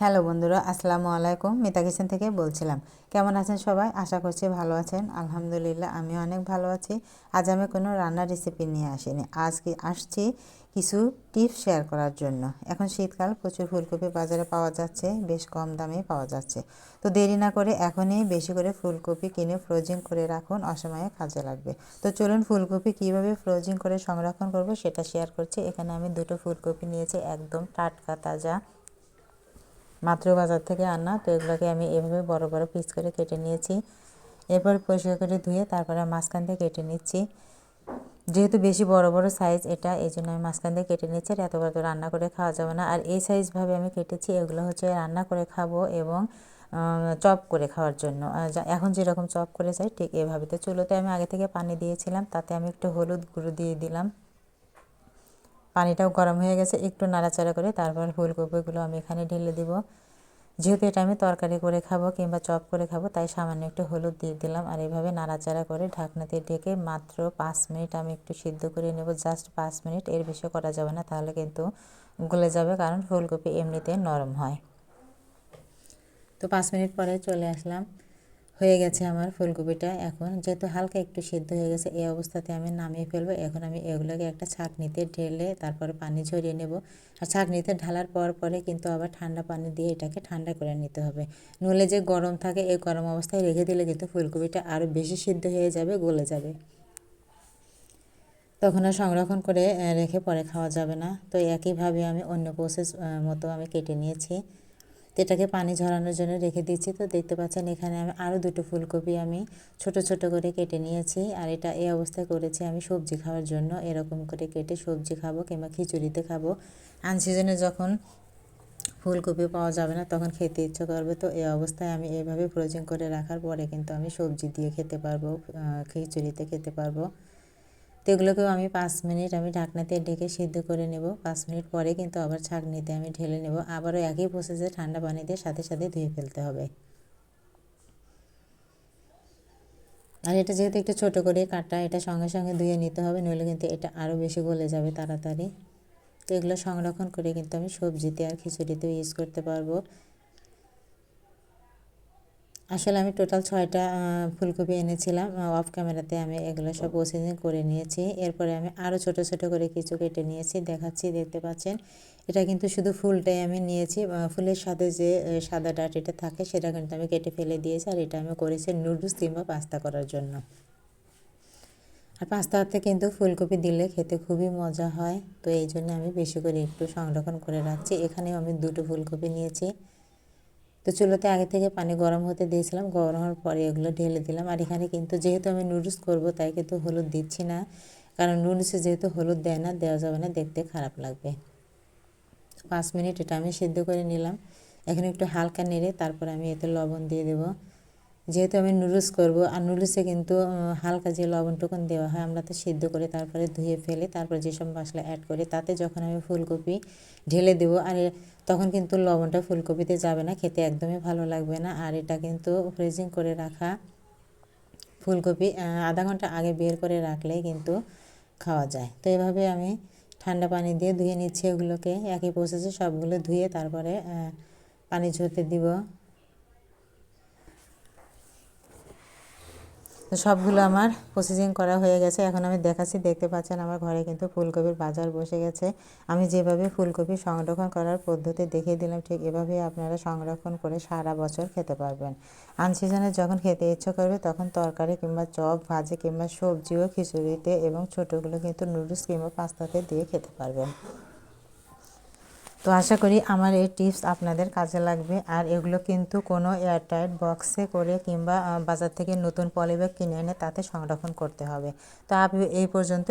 Hello বন্ধুরা, আসসালামু আলাইকুম। মিতা কিচেন থেকে বলছিলাম, কেমন আছেন সবাই? আশা করছি ভালো আছেন। আলহামদুলিল্লাহ আমি অনেক ভালো আছি। আজ আমি কোনো রান্নার রেসিপি নিয়ে আসিনি। আজকে আসছি কিছু টিপস শেয়ার করার জন্য। এখন শীতকাল, প্রচুর ফুলকপি বাজারে পাওয়া যাচ্ছে, বেশ কম দামে পাওয়া যাচ্ছে। তো দেরি না করে এখনই বেশি করে ফুলকপি কিনে ফ্রোজিং করে রাখুন, অসময়ে কাজে লাগবে। তো চলুন ফুলকপি কীভাবে ফ্রোজিং করে সংরক্ষণ করব সেটা শেয়ার করছি। এখানে আমি দুটো ফুলকপি নিয়েছি, একদম টাটকা, তাজা। মাত্র বাজার থেকে আনা, তো এগুলোকে আমি এভাবে বড় বড় পিস করে কেটে নিয়েছি। এরপর পরিষ্কার করে ধুয়ে তারপরে মাঝখান থেকে কেটে নিচ্ছি। যেহেতু বেশি বড় বড় সাইজ এটা, এই জন্য আমি মাঝখান দিয়ে কেটে নিচ্ছি আর এত বড় রান্না করে খাওয়া যাবে না। আর এই সাইজভাবে আমি কেটেছি, এগুলো হচ্ছে রান্না করে খাব এবং চপ করে খাওয়ার জন্য। এখন যেরকম চপ করে চাই, ঠিক এভাবে। তো চুলোতে আমি আগে থেকে পানি দিয়েছিলাম, তাতে আমি একটু হলুদ গুঁড়ো দিয়ে দিলাম। পানিটাও গরম হয়ে গেছে, একটু নাড়াচাড়া করে তারপর ফুলকপিগুলো আমি এখানে ঢেলে দিব। যেহেতু এটা আমি তরকারি করে খাব কিংবা চপ করে খাব, তাই সামান্য একটু হলুদ দিয়ে দিলাম। আর এইভাবে নাড়াচাড়া করে ঢাকনাতে ঢেকে মাত্র পাঁচ মিনিট আমি একটু সিদ্ধ করে নেব। জাস্ট পাঁচ মিনিট, এর বেশি করা যাবে না, তাহলে কিন্তু গলে যাবে, কারণ ফুলকপি এমনিতে নরম হয়। তো পাঁচ মিনিট পরে চলে আসলাম। হয়ে গেছে আমার ফুলকপিটা। এখন যেহেতু হালকা একটু সেদ্ধ হয়ে গেছে, এই অবস্থাতে আমি নামিয়ে ফেলব। এখন আমি এগুলোকে একটা ছাঁকনিতে ঢেলে তারপরে পানি ঝরিয়ে নেব। আর ছাঁকনিতে ঢালার পর পরে কিন্তু আবার ঠান্ডা পানি দিয়ে এটাকে ঠান্ডা করে নিতে হবে। নলে যে গরম থাকে, এই গরম অবস্থায় রেখে দিলে কিন্তু ফুলকপিটা আরও বেশি সিদ্ধ হয়ে যাবে, গলে যাবে। তখন আর সংরক্ষণ করে রেখে পরে খাওয়া যাবে না। তো একইভাবে আমি অন্য প্রসেস মতো আমি কেটে নিয়েছি। তো এটাকে পানি ঝরানোর জন্য রেখে দিচ্ছি তো দেখতে পাচ্ছেন এখানে আমি আরও দুটো ফুলকপি আমি ছোট ছোট করে কেটে নিয়েছি। আর এটা এই অবস্থায় করেছি আমি সবজি খাওয়ার জন্য। এরকম করে কেটে সবজি খাব কিংবা খিচুড়িতে খাব। আনসিজনে যখন ফুলকপি পাওয়া যাবে না তখন খেতে ইচ্ছে করবে। তো এই অবস্থায় আমি এইভাবে ফ্রোজিং করে রাখার পরে কিন্তু আমি সবজি দিয়ে খেতে পারব খিচুড়িতে খেতে পারব। তো এগুলোকেও আমি পাঁচ মিনিট আমি ঢাকনাতে ঢেকে সিদ্ধ করে নেব। পাঁচ মিনিট পরে কিন্তু আবার ছাঁকনিতে আমি ঢেলে নেব। আবারও একই প্রসেসে ঠান্ডা পানি দিয়ে সাথে সাথে ধুয়ে ফেলতে হবে। আর এটা যেহেতু একটু ছোটো করে কাটা, এটা সঙ্গে সঙ্গে ধুয়ে নিতে হবে, নইলে কিন্তু এটা আরও বেশি গলে যাবে তাড়াতাড়ি। তো এগুলো সংরক্ষণ করে কিন্তু আমি সবজিতে আর খিচুড়িতেও ইউজ করতে পারব। আসলে আমি টোটাল ছয়টা ফুলকপি এনেছিলাম। অফ ক্যামেরাতে আমি এগুলো সব প্রসেসিং করে নিয়েছি। এরপরে আমি আরও ছোট ছোট করে কিছু কেটে নিয়েছি। দেখাচ্ছি, দেখতে পাচ্ছেন? এটা কিন্তু শুধু ফুলটাই আমি নিয়েছি। ফুলের সাথে যে সাদা ডাটিটা থাকে, সেটা কিন্তু আমি কেটে ফেলে দিয়েছি। আর এটা আমি করেছি নুডলস কিংবা পাস্তা করার জন্য। আর পাস্তাতে কিন্তু ফুলকপি দিলে খেতে খুবই মজা হয়। তো এই জন্য আমি বেশি করে একটু সংরক্ষণ করে রাখছি। এখানেও আমি দুটো ফুলকপি নিয়েছি। তো চুলোতে আগে থেকে পানি গরম হতে দিয়েছিলাম, গরম হওয়ার পরে এগুলো ঢেলে দিলাম। আর এখানে কিন্তু যেহেতু আমি নুডলস করব, তাই কিন্তু হলুদ দিচ্ছি না। কারণ নুডলসে যেহেতু হলুদ দেয় না, দেওয়া যাবে না, দেখতে খারাপ লাগবে। পাঁচ মিনিট এটা আমি সিদ্ধ করে নিলাম। এখানে একটু হালকা নেড়ে তারপর আমি এতে লবণ দিয়ে দেবো। যেহেতু আমি নুডলস করব, আর নুডলসে কিন্তু হালকা যে লবণটুকুন দেওয়া হয়, আমরা তো সিদ্ধ করে তারপরে ধুয়ে ফেলে, তারপর যেসব মশলা অ্যাড করি, তাতে যখন আমি ফুলকপি ঢেলে দেব, আর তখন কিন্তু লবণটা ফুলকপিতে যাবে না, খেতে একদমই ভালো লাগবে না, আর এটা কিন্তু ফ্রিজিং করে রাখা ফুলকপি আধা ঘণ্টা আগে বের করে রাখলে কিন্তু খাওয়া যায়। তো এভাবে আমি ঠান্ডা পানি দিয়ে ধুয়ে নিচ্ছি এগুলোকে, একই প্রসেসে সবগুলো ধুয়ে তারপরে পানি ঝরতে দিব। তো সবগুলো আমার প্রসেসিং করা হয়ে গেছে। এখন আমি দেখাচ্ছি, দেখতে পাচ্ছেন আমার ঘরে কিন্তু ফুলকপির বাজার বসে গেছে। আমি যেভাবে ফুলকপি সংরক্ষণ করার পদ্ধতি দেখিয়ে দিলাম, ঠিক এভাবেই আপনারা সংরক্ষণ করে সারা বছর খেতে পারবেন। আনসিজনে যখন খেতে ইচ্ছে করবে, তখন তরকারি কিংবা চপ, ভাজি কিংবা সবজিও খিচুড়িতে এবং ছোটোগুলো কিন্তু নুডলস কিংবা পাস্তাতে দিয়ে খেতে পারবেন। তো আশা করি আমার এই টিপস আপনাদের কাজে লাগবে। আর এগুলো কিন্তু কোনো এয়ারটাইট বক্সে করে কিংবা বাজার থেকে নতুন পলিব্যাগ কিনে এনে তাতে সংরক্ষণ করতে হবে। তো আপনি এই পর্যন্ত